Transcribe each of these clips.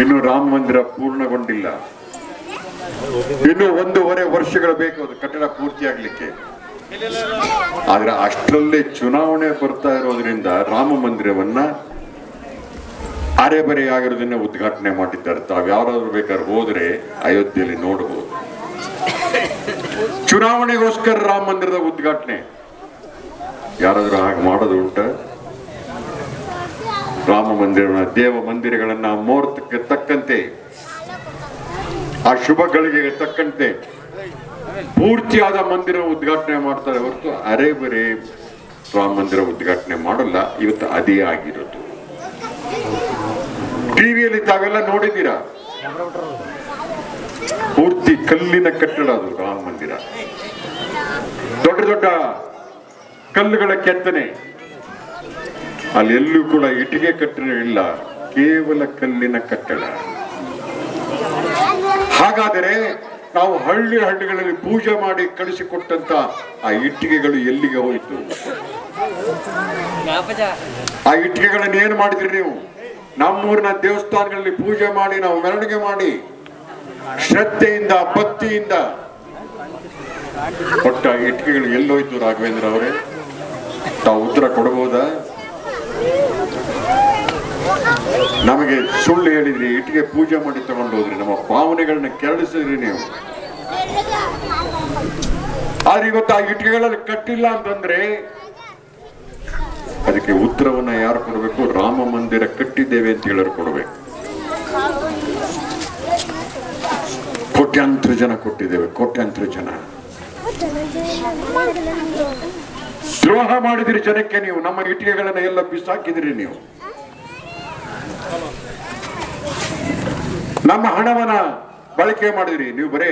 ಇನ್ನು ರಾಮ ಮಂದಿರ ಪೂರ್ಣಗೊಂಡಿಲ್ಲ. ಇನ್ನು ಒಂದೂವರೆ ವರ್ಷಗಳು ಬೇಕು ಅದು ಕಟ್ಟಡ ಪೂರ್ತಿ ಆಗ್ಲಿಕ್ಕೆ. ಆದ್ರೆ ಅಷ್ಟರಲ್ಲೇ ಚುನಾವಣೆ ಬರ್ತಾ ಇರೋದ್ರಿಂದ ರಾಮ ಮಂದಿರವನ್ನ ಅರೆಬರೆ ಆಗಿರೋದನ್ನ ಉದ್ಘಾಟನೆ ಮಾಡಿದ್ದಾರೆ. ತಾವ್ ಯಾರಾದ್ರೂ ಬೇಕಾದ್ರೆ ಹೋದ್ರೆ ಅಯೋಧ್ಯೆಯಲ್ಲಿ ನೋಡಬಹುದು ಚುನಾವಣೆಗೋಸ್ಕರ ರಾಮ ಮಂದಿರದ ಉದ್ಘಾಟನೆ. ಯಾರಾದ್ರೂ ಹಾಗೆ ಮಾಡೋದು ಉಂಟ? ರಾಮ ಮಂದಿರ, ದೇವ ಮಂದಿರಗಳನ್ನ ಮುಹೂರ್ತಕ್ಕೆ ತಕ್ಕಂತೆ, ಆ ಶುಭ ಗಳಿಗೆಗೆ ತಕ್ಕಂತೆ ಪೂರ್ತಿಯಾದ ಮಂದಿರ ಉದ್ಘಾಟನೆ ಮಾಡ್ತಾರೆ ಹೊರತು ಅರೆ ಬರೇ ರಾಮ ಮಂದಿರ ಉದ್ಘಾಟನೆ ಮಾಡಲ್ಲ, ಇವತ್ತು ಅದೇ ಆಗಿರೋದು. ಟಿವಿಯಲ್ಲಿ ತಾವೆಲ್ಲ ನೋಡಿದ್ದೀರಾ? ಪೂರ್ತಿ ಕಲ್ಲಿನ ಕಟ್ಟಡ ಅದು ರಾಮ ಮಂದಿರ. ದೊಡ್ಡ ದೊಡ್ಡ ಕಲ್ಲುಗಳ ಕೆತ್ತನೆ. ಅಲ್ಲಿ ಎಲ್ಲೂ ಕೂಡ ಇಟ್ಟಿಗೆ ಕಟ್ಟಡ ಇಲ್ಲ, ಕೇವಲ ಕಲ್ಲಿನ ಕಟ್ಟಡ. ಹಾಗಾದರೆ ನಾವು ಹಳ್ಳಿ ಹಳ್ಳಿಗಳಲ್ಲಿ ಪೂಜೆ ಮಾಡಿ ಕಳಿಸಿಕೊಟ್ಟಂತ ಆ ಇಟ್ಟಿಗೆಗಳು ಎಲ್ಲಿಗೆ ಹೋಯಿತು? ಆ ಇಟ್ಟಿಗೆಗಳನ್ನ ಏನ್ ಮಾಡಿದ್ರಿ ನೀವು? ನಮ್ಮೂರಿನ ದೇವಸ್ಥಾನಗಳಲ್ಲಿ ಪೂಜೆ ಮಾಡಿ, ನಾವು ಮೆರವಣಿಗೆ ಮಾಡಿ, ಶ್ರದ್ಧೆಯಿಂದ, ಭಕ್ತಿಯಿಂದ. ಕೊಟ್ಟ ಇಟ್ಟಿಗೆಗಳು ಎಲ್ಲೋಯ್ತು ರಾಘವೇಂದ್ರ ಅವರೇ? ತಾವು ಉತ್ತರ ಕೊಡಬಹುದಾ ನಮಗೆ ಸುಳ್ಳು ಹೇಳಿದ್ರಿ ಇಟ್ಟಿಗೆ ಪೂಜೆ ಮಾಡಿ ತಗೊಂಡು ಹೋದ್ರಿ ನಮ್ಮ ಭಾವನೆಗಳನ್ನ ಕೆರಳಿಸಿದ್ರಿ ನೀವು. ಆದ್ರೆ ಇವತ್ತು ಆ ಇಟ್ಟಿಗೆಗಳಲ್ಲಿ ಕಟ್ಟಿಲ್ಲ ಅಂತಂದ್ರೆ ಅದಕ್ಕೆ ಉತ್ತರವನ್ನ ಯಾರು ಕೊಡಬೇಕು? ರಾಮ ಮಂದಿರ ಕಟ್ಟಿದ್ದೇವೆ ಅಂತ ಹೇಳೋರು ಕೊಡಬೇಕು. ಕೋಟ್ಯಾಂತರ ಜನ ಕೊಟ್ಟಿದ್ದೇವೆ, ಕೋಟ್ಯಾಂತರ ಜನ. ದ್ರೋಹ ಮಾಡಿದಿರಿ ಜನಕ್ಕೆ ನೀವು, ನಮ್ಮ ಇಟ್ಟಿಗೆಗಳನ್ನ ಎಲ್ಲ ಬಿಸಾಕಿದಿರಿ ನೀವು. ನಮ್ಮ ಹಣವನ್ನ ಬಳಕೆ ಮಾಡಿದ್ರಿ. ನೀವು ಬರೇ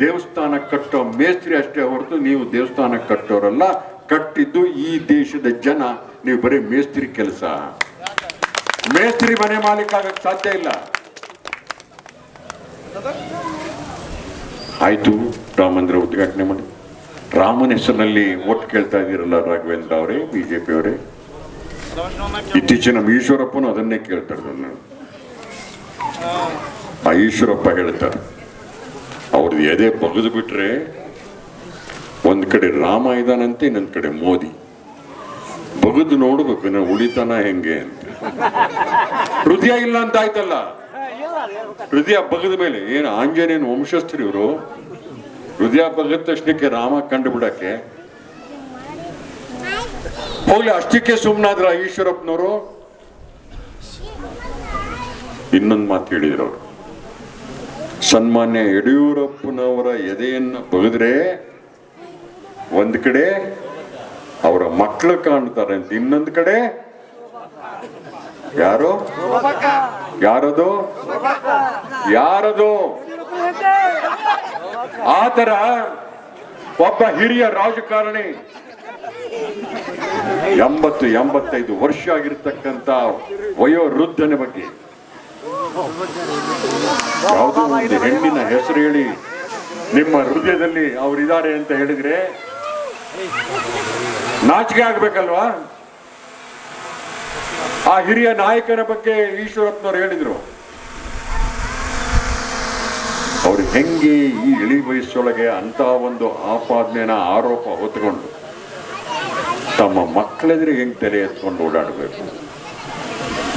ದೇವಸ್ಥಾನ ಕಟ್ಟೋ ಮೇಸ್ತ್ರಿ ಅಷ್ಟೇ ಹೊರತು ನೀವು ದೇವಸ್ಥಾನ ಕಟ್ಟೋರಲ್ಲ, ಕಟ್ಟಿದ್ದು ಈ ದೇಶದ ಜನ. ನೀವು ಬರೀ ಮೇಸ್ತ್ರಿ ಕೆಲಸ. ಮೇಸ್ತ್ರಿ ಮನೆ ಮಾಲೀಕ ಆಗಕ್ಕೆ ಸಾಧ್ಯ ಇಲ್ಲ. ಆಯ್ತು, ರಾಮಂದಿರ ಉದ್ಘಾಟನೆ ಮಾಡಿ. ರಾಮನ ಹೆಸರಿನಲ್ಲಿ ಓಟ್ ಕೇಳ್ತಾ ಇದ್ದೀರಲ್ಲ ರಾಘವೇಂದ್ರ ಅವರೇ, ಬಿಜೆಪಿ ಅವರೇ. ಇತ್ತೀಚಿನ ನಮ್ಮ ಈಶ್ವರಪ್ಪನು ಅದನ್ನೇ ಕೇಳ್ತಾರೆ ನಾನು ಆ ಈಶ್ವರಪ್ಪ ಹೇಳ್ತಾರೆ ಅವ್ರದ್ದು ಎದೆ ಬಗೆದು ಬಿಟ್ರೆ ಒಂದ್ ಕಡೆ ರಾಮ ಇದಾನಂತೆ, ಇನ್ನೊಂದ್ ಕಡೆ ಮೋದಿ. ಬಗೆದು ನೋಡ್ಬೇಕು ನಾವು ಉಳಿತಾನ ಹೆಂಗೆ ಅಂತ. ಹೃದಯ ಇಲ್ಲ ಅಂತ ಆಯ್ತಲ್ಲ? ಹೃದಯ ಬಗದ ಮೇಲೆ, ಏನು ಆಂಜನೇಯನ ವಂಶಸ್ಥರು ಇವರು ಹೃದಯ ಬಗದ ತಕ್ಷಣಕ್ಕೆ ರಾಮ ಕಂಡು ಬಿಡಕ್ಕೆ ಹೋಗ್ಲಿ ಅಷ್ಟಕ್ಕೆ ಸುಮ್ಮನಾದ್ರ ಈಶ್ವರಪ್ಪನವರು. ಇನ್ನೊಂದು ಮಾತು ಹೇಳಿದ್ರು ಅವರು. ಸನ್ಮಾನ್ಯ ಯಡಿಯೂರಪ್ಪನವರ ಎದೆಯನ್ನು ಬಗೆದ್ರೆ ಒಂದು ಕಡೆ ಅವರ ಮಕ್ಕಳು ಕಾಣ್ತಾರೆ ಅಂತ ಇನ್ನೊಂದು ಕಡೆ. ಯಾರು? ಯಾರದು? ಯಾರದು? ಆ ತರ ಒಬ್ಬ ಹಿರಿಯ ರಾಜಕಾರಣಿ ಎಂಬತ್ತು ಎಂಬತ್ತೈದು ವರ್ಷ ಆಗಿರ್ತಕ್ಕಂತ ವಯೋವೃದ್ಧನ ಬಗ್ಗೆ. ಯಾವುದೋ ಒಂದು ಹೆಣ್ಣಿನ ಹೆಸರು ಹೇಳಿ ನಿಮ್ಮ ಹೃದಯದಲ್ಲಿ ಅವರಿದ್ದಾರೆ ಅಂತ ಹೇಳಿದ್ರೆ ನಾಚಿಕೆ ಆಗ್ಬೇಕಲ್ವಾ? ಆ ಹಿರಿಯ ನಾಯಕನ ಬಗ್ಗೆ ಈಶ್ವರಪ್ಪನವ್ರು ಹೇಳಿದ್ರು. ಅವ್ರು ಹೆಂಗೆ ಈ ಇಳಿ ವಯಸ್ಸೊಳಗೆ ಅಂತ ಒಂದು ಆಪಾದನೆನ ಆರೋಪ ಹೊತ್ಕೊಂಡು ತಮ್ಮ ಮಕ್ಕಳೆದ್ರಿಗೆ ಹೆಂಗ್ ತಲೆ ಎತ್ಕೊಂಡು ಓಡಾಡಬೇಕು?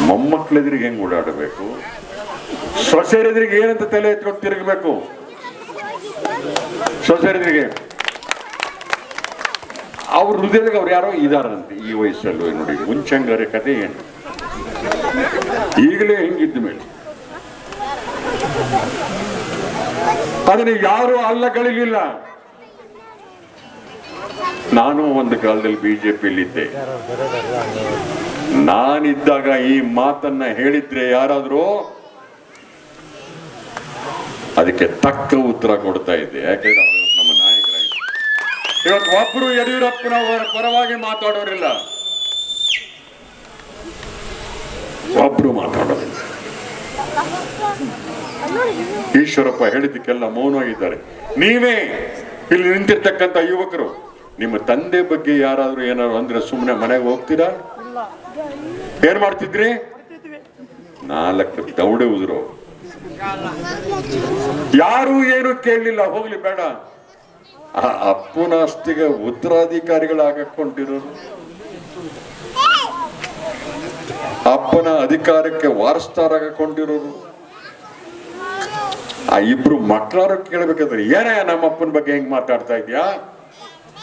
ಮೊಮ್ಮಕ್ಳೆದ್ರಿಗೆ ಹೆಂಗ್ ಓಡಾಡಬೇಕು? ಸೊಸೆರೆದ್ರಿಗೆ ಏನಂತ ತಲೆ ಎತ್ಕೊಂಡು ತಿರುಗಬೇಕು? ಸೊಸೆರೆದ್ರಿಗೆ ಅವ್ರ ಹೃದಯದಾಗ ಅವ್ರು ಯಾರೋ ಇದಾರಂತೆ ಈ ವಯಸ್ಸಲ್ಲೂ ನೋಡಿ. ಮುಂಚಂಗರ ಕಥೆ ಏನು? ಈಗಲೇ ಹೆಂಗಿದ್ದ ಮೇಲೆ ಅದನ್ನ ಯಾರು ಅಲ್ಲಗಳಿಲಿಲ್ಲ ನಾನು ಒಂದು ಕಾಲದಲ್ಲಿ ಬಿಜೆಪಿಯಲ್ಲಿದ್ದೆ. ನಾನಿದ್ದಾಗ ಈ ಮಾತನ್ನ ಹೇಳಿದ್ರೆ ಯಾರಾದ್ರೂ ಅದಕ್ಕೆ ತಕ್ಕ ಉತ್ತರ ಕೊಡ್ತಾ ಇದ್ದೆ. ಯಾಕಂದ್ರೆ ನಮ್ಮ ನಾಯಕರಾಗಿದ್ದೆ ಇವತ್ತು ಒಬ್ರು ಯಡಿಯೂರಪ್ಪನವರ ಪರವಾಗಿ ಮಾತಾಡೋರಿಲ್ಲ. ಒಬ್ರು ಮಾತಾಡೋದಿಲ್ಲ ಈಶ್ವರಪ್ಪ ಹೇಳಿದ್ದಕ್ಕೆಲ್ಲ ಮೌನವಾಗಿದ್ದಾರೆ. ನೀವೇ ಇಲ್ಲಿ ನಿಂತಿರ್ತಕ್ಕಂಥ ಯುವಕರು, ನಿಮ್ಮ ತಂದೆ ಬಗ್ಗೆ ಯಾರಾದ್ರೂ ಏನಾದ್ರು ಅಂದ್ರೆ ಸುಮ್ಮನೆ ಮನೆಗೆ ಹೋಗ್ತೀರಾ? ಏನ್ ಮಾಡ್ತಿದ್ರಿ? ನಾಲ್ಕು ದೌಡೆ ಉದುರು. ಯಾರು ಏನು ಕೇಳಲಿಲ್ಲ, ಹೋಗ್ಲಿ ಬೇಡ. ಆ ಅಪ್ಪನ ಆಸ್ತಿಗೆ ಉತ್ತರಾಧಿಕಾರಿಗಳಾಗಿಕೊಂಡಿರೋರು. ಅಪ್ಪನ ಅಧಿಕಾರಕ್ಕೆ ವಾರಸ್ತಾರಾಗಿಕೊಂಡಿರೋರು. ಆ ಇಬ್ರು ಮಕ್ಕಳಾರು ಕೇಳ್ಬೇಕಾದ್ರೆ ಏನೇ ನಮ್ಮ ಅಪ್ಪನ ಬಗ್ಗೆ ಹೆಂಗ್ ಮಾತಾಡ್ತಾ ಇದ್ಯಾ?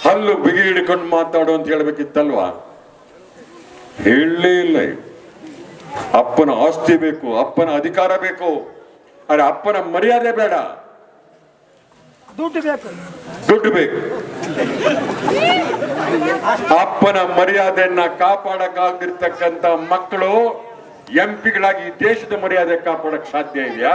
ಹಲ್ಲು ಬಿಗಿ ಹಿಡ್ಕೊಂಡು ಮಾತಾಡು ಅಂತ ಹೇಳ್ಬೇಕಿತ್ತಲ್ವಾ? ಹೇಳಲೇ ಇಲ್ಲ ಅಪ್ಪನ ಆಸ್ತಿ ಬೇಕು ಅಪ್ಪನ ಅಧಿಕಾರ ಬೇಕು. ಅರೆ ಅಪ್ಪನ ಮರ್ಯಾದೆ ಬೇಡ. ದುಡ್ಡು ಬೇಕು. ದುಡ್ಡು ಬೇಕು. ಅಪ್ಪನ ಮರ್ಯಾದೆಯನ್ನ ಕಾಪಾಡಕ್ಕಾಗಿರ್ತಕ್ಕಂತ ಮಕ್ಕಳು ಎಂಪಿಗಳಾಗಿ ದೇಶದ ಮರ್ಯಾದೆ ಕಾಪಾಡಕ್ ಸಾಧ್ಯ ಇದೆಯಾ?